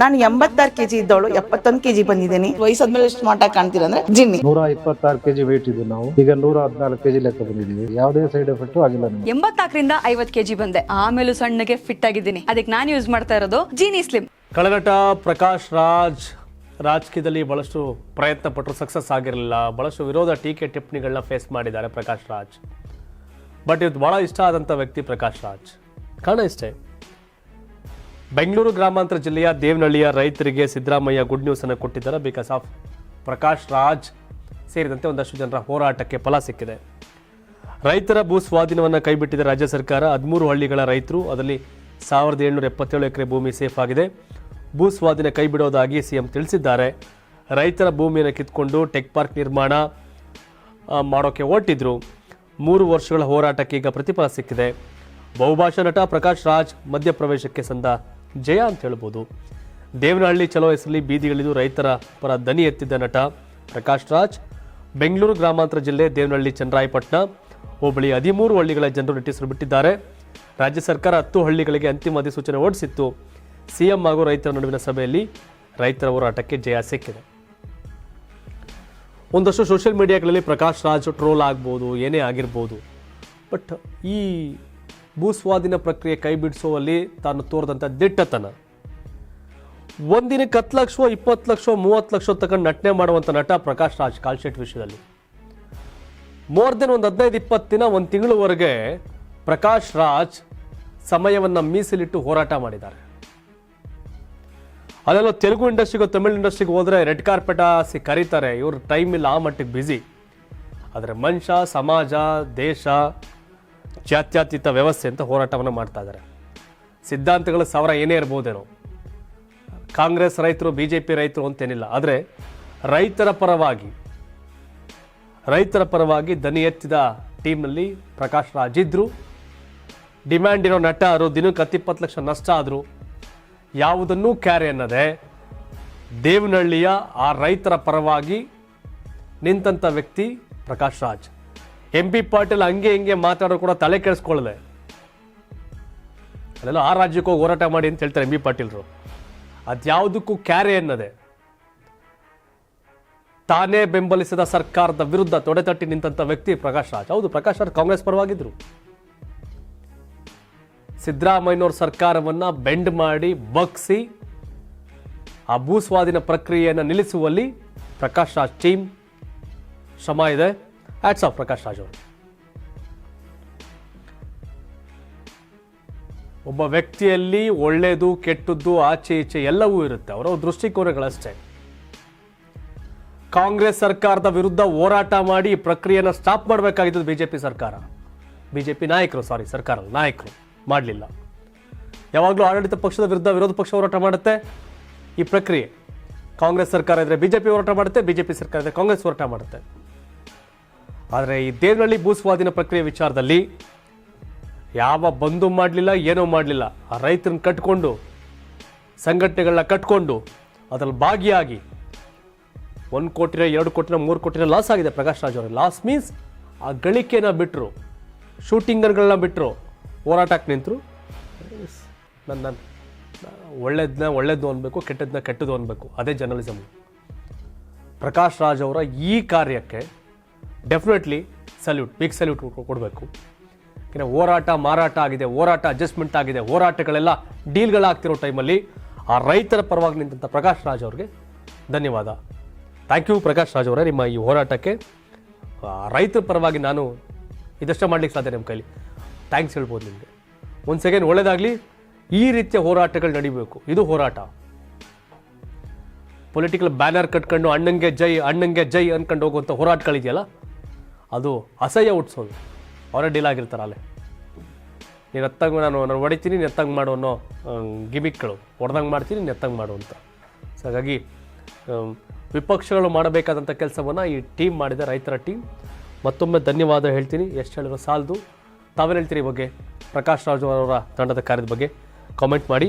ನಾನು ಎಂಬತ್ತಾರು ಕೆಜಿ ಇದ್ದವಳು ಎಪ್ಪತ್ತೊಂದು ಕೆಜಿ ಬಂದಿದ್ದೀನಿ. ವಯಸ್ಸಾದ್ಮೇಲೆ ಎಷ್ಟು ಮಾಟ ಕಾಣ್ತೀರ ಅಂದ್ರೆ ಜಿನ್ನಿ. ನೂರ ಇಪ್ಪತ್ತಾರು ಕೆಜಿ ವೇಟ್ ಇದ್ದೀವಿ ನಾವು. ಈಗ ನೂರ ಹದಿನಾಲ್ಕು ಕೆಜಿ ಲೆಕ್ಕ ಬಂದಿದ್ದೀವಿ. ಯಾವುದೇ ಸೈಡ್ ಎಫೆಕ್ಟ್ ಆಗಿಲ್ಲ ನಮಗೆ. ಎಂಬತ್ನಾಲ್ಕರಿಂದ ಐವತ್ ಕೆಜಿ ಬಂದೆ. ಆಮೇಲೂ ಸಣ್ಣಗೆ ಫಿಟ್ ಆಗಿದ್ದೀನಿ. ಅದಕ್ಕೆ ನಾನು ಯೂಸ್ ಮಾಡ್ತಾ ಇರೋದು ಜೀನಿ ಸ್ಲಿಮ್ ಕಳಗಟ ಪ್ರಕಾಶ್ ರಾಜ್ ರಾಜಕೀಯದಲ್ಲಿ ಬಹಳಷ್ಟು ಪ್ರಯತ್ನ ಪಟ್ಟರು ಸಕ್ಸಸ್ ಆಗಿರಲಿಲ್ಲ. ಬಹಳಷ್ಟು ವಿರೋಧ ಟೀಕೆ ಟಿಪ್ಪಣಿಗಳನ್ನ ಫೇಸ್ ಮಾಡಿದ್ದಾರೆ ಪ್ರಕಾಶ್ ರಾಜ್. ಬಟ್ ಇವತ್ತು ಬಹಳ ಇಷ್ಟ ಆದಂಥ ವ್ಯಕ್ತಿ ಪ್ರಕಾಶ್ ರಾಜ್. ಕಾರಣ ಇಷ್ಟೇ. ಬೆಂಗಳೂರು ಗ್ರಾಮಾಂತರ ಜಿಲ್ಲೆಯ ದೇವನಹಳ್ಳಿಯ ರೈತರಿಗೆ ಸಿದ್ದರಾಮಯ್ಯ ಗುಡ್ ನ್ಯೂಸ್ ಅನ್ನು ಕೊಟ್ಟಿದ್ದಾರೆ. ಬಿಕಾಸ್ ಆಫ್ ಪ್ರಕಾಶ್ ರಾಜ್ ಸೇರಿದಂತೆ ಒಂದಷ್ಟು ಜನರ ಹೋರಾಟಕ್ಕೆ ಫಲ ಸಿಕ್ಕಿದೆ. ರೈತರ ಭೂ ಸ್ವಾಧೀನವನ್ನು ಕೈಬಿಟ್ಟಿದೆ ರಾಜ್ಯ ಸರ್ಕಾರ. ಹದಿಮೂರು ಹಳ್ಳಿಗಳ ರೈತರು, ಅದರಲ್ಲಿ ಸಾವಿರದ ಏಳ್ನೂರ ಎಪ್ಪತ್ತೇಳು ಎಕರೆ ಭೂಮಿ ಸೇಫ್ ಆಗಿದೆ. ಭೂ ಸ್ವಾಧೀನ ಕೈಬಿಡೋದಾಗಿ ಸಿಎಂ ತಿಳಿಸಿದ್ದಾರೆ. ರೈತರ ಭೂಮಿಯನ್ನು ಕಿತ್ಕೊಂಡು ಟೆಕ್ ಪಾರ್ಕ್ ನಿರ್ಮಾಣ ಮಾಡೋಕ್ಕೆ ಹೊರಟಿದ್ರು. ಮೂರು ವರ್ಷಗಳ ಹೋರಾಟಕ್ಕೆ ಈಗ ಪ್ರತಿಫಲ ಸಿಕ್ಕಿದೆ. ಬಹುಭಾಷಾ ನಟ ಪ್ರಕಾಶ್ ರಾಜ್ ಮಧ್ಯಪ್ರವೇಶಕ್ಕೆ ಸಂದ ಜಯ ಅಂತ ಹೇಳ್ಬೋದು. ದೇವನಹಳ್ಳಿ ಚಲೋ ಹೆಸರಲ್ಲಿ ಬೀದಿಗಳಿದು ರೈತರ ಪರ ದನಿ ಎತ್ತಿದ್ದ ನಟ ಪ್ರಕಾಶ್ ರಾಜ್. ಬೆಂಗಳೂರು ಗ್ರಾಮಾಂತರ ಜಿಲ್ಲೆ ದೇವನಹಳ್ಳಿ ಚನ್ನರಾಯಪಟ್ಟಣ. ಹೋಬಳಿ ಹದಿಮೂರು ಹಳ್ಳಿಗಳ ಜನರು ನಟಿಸಲು ಬಿಟ್ಟಿದ್ದಾರೆ. ರಾಜ್ಯ ಸರ್ಕಾರ ಹತ್ತು ಹಳ್ಳಿಗಳಿಗೆ ಅಂತಿಮ ಅಧಿಸೂಚನೆ ಹೊರಡಿಸಿತ್ತು. ಸಿಎಂ ಹಾಗೂ ರೈತರ ನಡುವಿನ ಸಭೆಯಲ್ಲಿ ರೈತರ ಹೋರಾಟಕ್ಕೆ ಜಯ ಸಿಕ್ಕಿದೆ. ಒಂದಷ್ಟು ಸೋಷಿಯಲ್ ಮೀಡಿಯಾಗಳಲ್ಲಿ ಪ್ರಕಾಶ್ ರಾಜ್ ಟ್ರೋಲ್ ಆಗ್ಬೋದು, ಏನೇ ಆಗಿರ್ಬೋದು. ಬಟ್ ಈ ಭೂ ಸ್ವಾಧೀನ ಪ್ರಕ್ರಿಯೆ ಕೈಬಿಡಿಸುವಲ್ಲಿ ತಾನು ತೋರಿದಂಥ ದಿಟ್ಟತನ. ಒಂದಿನಕ್ಕೆ ಹತ್ತು ಲಕ್ಷ ಇಪ್ಪತ್ತು ಲಕ್ಷ ಮೂವತ್ತು ಲಕ್ಷ ತಗೊಂಡು ನಟನೆ ಮಾಡುವಂಥ ನಟ ಪ್ರಕಾಶ್ ರಾಜ್ ಕಾಲ್ಶೆಟ್ ವಿಷಯದಲ್ಲಿ. ಮೋರ್ ದೆನ್ ಒಂದು ಹದಿನೈದು, ಇಪ್ಪತ್ತು ದಿನ, ಒಂದು ತಿಂಗಳವರೆಗೆ ಪ್ರಕಾಶ್ ರಾಜ್ ಸಮಯವನ್ನು ಮೀಸಲಿಟ್ಟು ಹೋರಾಟ ಮಾಡಿದ್ದಾರೆ. ಅದೆಲ್ಲ ತೆಲುಗು ಇಂಡಸ್ಟ್ರಿಗೂ ತಮಿಳ್ ಇಂಡಸ್ಟ್ರಿಗೆ ಹೋದರೆ ರೆಡ್ ಕಾರ್ಪೆಟ್ ಹಾಸಿ ಕರೀತಾರೆ. ಇವ್ರ ಟೈಮ್ ಇಲ್ಲ, ಆ ಮಟ್ಟಿಗೆ ಬ್ಯುಸಿ ಆದರೆ ಮನುಷ್ಯ, ಸಮಾಜ, ದೇಶ ಜಾತ್ಯತೀತ ವ್ಯವಸ್ಥೆ ಅಂತ ಹೋರಾಟವನ್ನು ಮಾಡ್ತಾ ಇದ್ದಾರೆ. ಸಿದ್ಧಾಂತಗಳು ಸಾವಿರ ಏನೇ ಇರ್ಬೋದೇನೋ. ಕಾಂಗ್ರೆಸ್ ರೈತರು ಬಿ ಜೆ ಪಿ ರೈತರು ಅಂತೇನಿಲ್ಲ. ಆದರೆ ರೈತರ ಪರವಾಗಿ ರೈತರ ಪರವಾಗಿ ದನಿ ಎತ್ತಿದ ಟೀಮ್ನಲ್ಲಿ ಪ್ರಕಾಶ್ ರಾಜ್ ಇದ್ದರು ಡಿಮ್ಯಾಂಡ್ ಇರೋ ನಟ ಅವರು ದಿನಕ್ಕೆ ಹತ್ತಿಪ್ಪತ್ತು ಲಕ್ಷ ನಷ್ಟ ಆದರು. ಯಾವುದನ್ನೂ ಕ್ಯಾರೆ ಅನ್ನದೆ. ದೇವನಹಳ್ಳಿಯ ಆ ರೈತರ ಪರವಾಗಿ ನಿಂತಹ ವ್ಯಕ್ತಿ ಪ್ರಕಾಶ್ ರಾಜ್. ಎಂ ಪಿ ಪಾಟೀಲ್ ಹಂಗೆ ಹಿಂಗೆ ಮಾತಾಡೋ ಕೂಡ ತಲೆ ಕೆಡಿಸ್ಕೊಳ್ಳದೆ. ಅದೆಲ್ಲ ಆ ರಾಜ್ಯಕ್ಕೆ ಹೋಗಿ ಹೋರಾಟ ಮಾಡಿ ಅಂತ ಹೇಳ್ತಾರೆ ಎಂ ಬಿ ಪಾಟೀಲ್ರು. ಅದ್ಯಾವುದಕ್ಕೂ ಕ್ಯಾರೆ ಅನ್ನದೆ ತಾನೇ ಬೆಂಬಲಿಸಿದ ಸರ್ಕಾರದ ವಿರುದ್ಧ ತೊಡೆತಟ್ಟಿ ನಿಂತಂಥ ವ್ಯಕ್ತಿ ಪ್ರಕಾಶ್ ರಾಜ್. ಹೌದು, ಪ್ರಕಾಶ್ ರಾಜ್ ಕಾಂಗ್ರೆಸ್ ಪರವಾಗಿದ್ರು. ಸಿದ್ದರಾಮಯ್ಯನವ್ರ ಸರ್ಕಾರವನ್ನ ಬೆಂಡ್ ಮಾಡಿ ಬಗ್ಸಿ ಆ ಭೂಸ್ವಾಧೀನ ಪ್ರಕ್ರಿಯೆಯನ್ನು ನಿಲ್ಲಿಸುವಲ್ಲಿ ಪ್ರಕಾಶ್ ರಾಜ್ ಟೀಮ್ ಶ್ರಮ ಇದೆ. ಆಟ್ಸ್ ಆಫ್ ಪ್ರಕಾಶ್ ರಾಜ್ ಅವರು ಒಬ್ಬ ವ್ಯಕ್ತಿಯಲ್ಲಿ ಒಳ್ಳೆಯದು, ಕೆಟ್ಟದ್ದು, ಆಚೆ ಈಚೆ ಎಲ್ಲವೂ ಇರುತ್ತೆ. ಅವರ ದೃಷ್ಟಿಕೋನಗಳಷ್ಟೇ. ಕಾಂಗ್ರೆಸ್ ಸರ್ಕಾರದ ವಿರುದ್ಧ ಹೋರಾಟ ಮಾಡಿ ಪ್ರಕ್ರಿಯೆನ ಸ್ಟಾಪ್ ಮಾಡಬೇಕಾಗಿದ್ದು ಬಿಜೆಪಿ ಸರ್ಕಾರ. ಬಿಜೆಪಿ ನಾಯಕರು ಸಾರಿ ಸರ್ಕಾರ ನಾಯಕರು ಮಾಡಲಿಲ್ಲ. ಯಾವಾಗಲೂ ಆಡಳಿತ ಪಕ್ಷದ ವಿರುದ್ಧ ವಿರೋಧ ಪಕ್ಷ ಹೋರಾಟ ಮಾಡುತ್ತೆ. ಈ ಪ್ರಕ್ರಿಯೆ ಕಾಂಗ್ರೆಸ್ ಸರ್ಕಾರ ಇದ್ರೆ ಬಿಜೆಪಿ ಹೋರಾಟ ಮಾಡುತ್ತೆ, ಬಿಜೆಪಿ ಸರ್ಕಾರ ಇದ್ದರೆ ಕಾಂಗ್ರೆಸ್ ಹೋರಾಟ ಮಾಡುತ್ತೆ. ಆದರೆ ಈ ದೇವನಹಳ್ಳಿ ಭೂ ಸ್ವಾಧೀನ ಪ್ರಕ್ರಿಯೆ ವಿಚಾರದಲ್ಲಿ ಯಾವ ಬಂದು ಮಾಡಲಿಲ್ಲ, ಏನೂ ಮಾಡಲಿಲ್ಲ. ಆ ರೈತರನ್ನ ಕಟ್ಕೊಂಡು, ಸಂಘಟನೆಗಳನ್ನ ಕಟ್ಕೊಂಡು, ಅದರಲ್ಲಿ ಭಾಗಿಯಾಗಿ ಒಂದು ಕೋಟಿನ, ಎರಡು ಕೋಟಿನ, ಮೂರು ಕೋಟಿನ ಲಾಸ್ ಆಗಿದೆ ಪ್ರಕಾಶ್ ರಾಜ್ ಅವ್ರಿಗೆ ಲಾಸ್ ಮೀನ್ಸ್ ಆ ಗಳಿಕೆನ ಬಿಟ್ಟರು ಶೂಟಿಂಗರ್ಗಳನ್ನ ಬಿಟ್ಟರು ಹೋರಾಟಕ್ಕೆ ನಿಂತರು. ನನ್ನ ನನ್ನ ಒಳ್ಳೇದನ್ನ ಒಳ್ಳೇದು ಅನ್ಬೇಕು ಕೆಟ್ಟದನ್ನ ಕೆಟ್ಟದ್ದು ಅನ್ಬೇಕು. ಅದೇ ಜರ್ನಲಿಸಮ್ ಪ್ರಕಾಶ್ ರಾಜ್ ಅವರ ಈ ಕಾರ್ಯಕ್ಕೆ ಡೆಫಿನೆಟ್ಲಿ ಸಲ್ಯೂಟ್ ಬಿಗ್ ಸಲ್ಯೂಟ್ ಕೊಡಬೇಕು. ಯಾಕೆಂದರೆ ಹೋರಾಟ, ಮಾರಾಟ ಆಗಿದೆ, ಹೋರಾಟ ಅಡ್ಜಸ್ಟ್ಮೆಂಟ್ ಆಗಿದೆ, ಹೋರಾಟಗಳೆಲ್ಲ ಡೀಲ್ಗಳಾಗ್ತಿರೋ ಟೈಮಲ್ಲಿ ಆ ರೈತರ ಪರವಾಗಿ ನಿಂತಹ ಪ್ರಕಾಶ್ ರಾಜ್ ಅವ್ರಿಗೆ ಧನ್ಯವಾದ. ಥ್ಯಾಂಕ್ ಯು ಪ್ರಕಾಶ್ ರಾಜ್ ಅವರೇ, ನಿಮ್ಮ ಈ ಹೋರಾಟಕ್ಕೆ ರೈತರ ಪರವಾಗಿ ನಾನು ಇದಷ್ಟೇ ಮಾಡ್ಲಿಕ್ಕೆ ಸಾಧ್ಯ ನಿಮ್ಮ ಕೈಲಿ. ಥ್ಯಾಂಕ್ಸ್ ಹೇಳ್ಬೋದು ನಿಮಗೆ. ಒಂದು ಸೆಕೆಂಡ್ ಒಳ್ಳೆಯದಾಗಲಿ ಈ ರೀತಿಯ ಹೋರಾಟಗಳು ನಡಿಬೇಕು. ಇದು ಹೋರಾಟ. ಪೊಲಿಟಿಕಲ್ ಬ್ಯಾನರ್ ಕಟ್ಕೊಂಡು, ಅಣ್ಣಂಗೆ ಜೈ ಅಣ್ಣಂಗೆ ಜೈ ಅಂದ್ಕೊಂಡು ಹೋಗುವಂಥ ಹೋರಾಟಗಳಿದೆಯಲ್ಲ ಅದು ಅಸಹ್ಯ ಹುಟ್ಟಿಸೋದು ಅವರೇ ಡೀಲ್ ಆಗಿರ್ತಾರೆ ಅಲ್ಲೇ. ನೀನು ಎತ್ತಂಗೆ ನಾನು ನಾನು ಹೊಡಿತೀನಿ ನೆತ್ತಂಗೆ ಮಾಡು ಅನ್ನೋ ಗಿಮಿಕ್ಗಳು ಹೊಡೆದಂಗೆ ಮಾಡ್ತೀನಿ ನೆತ್ತಂಗೆ ಮಾಡು ಅಂತ. ಸೊ ಹಾಗಾಗಿ ವಿಪಕ್ಷಗಳು ಮಾಡಬೇಕಾದಂಥ ಕೆಲಸವನ್ನು ಈ ಟೀಮ್ ಮಾಡಿದೆ, ರೈತರ ಟೀಮ್ ಮತ್ತೊಮ್ಮೆ ಧನ್ಯವಾದ ಹೇಳ್ತೀನಿ. ಎಷ್ಟು ಹೇಳಿರೋ ಸಾಲದು. ತಾವೇನು ಹೇಳ್ತೀರಿ ಈ ಬಗ್ಗೆ? ಪ್ರಕಾಶ್ ರಾಜು ಅವರ ತಂಡದ ಕಾರ್ಯದ ಬಗ್ಗೆ. ಕಾಮೆಂಟ್ ಮಾಡಿ.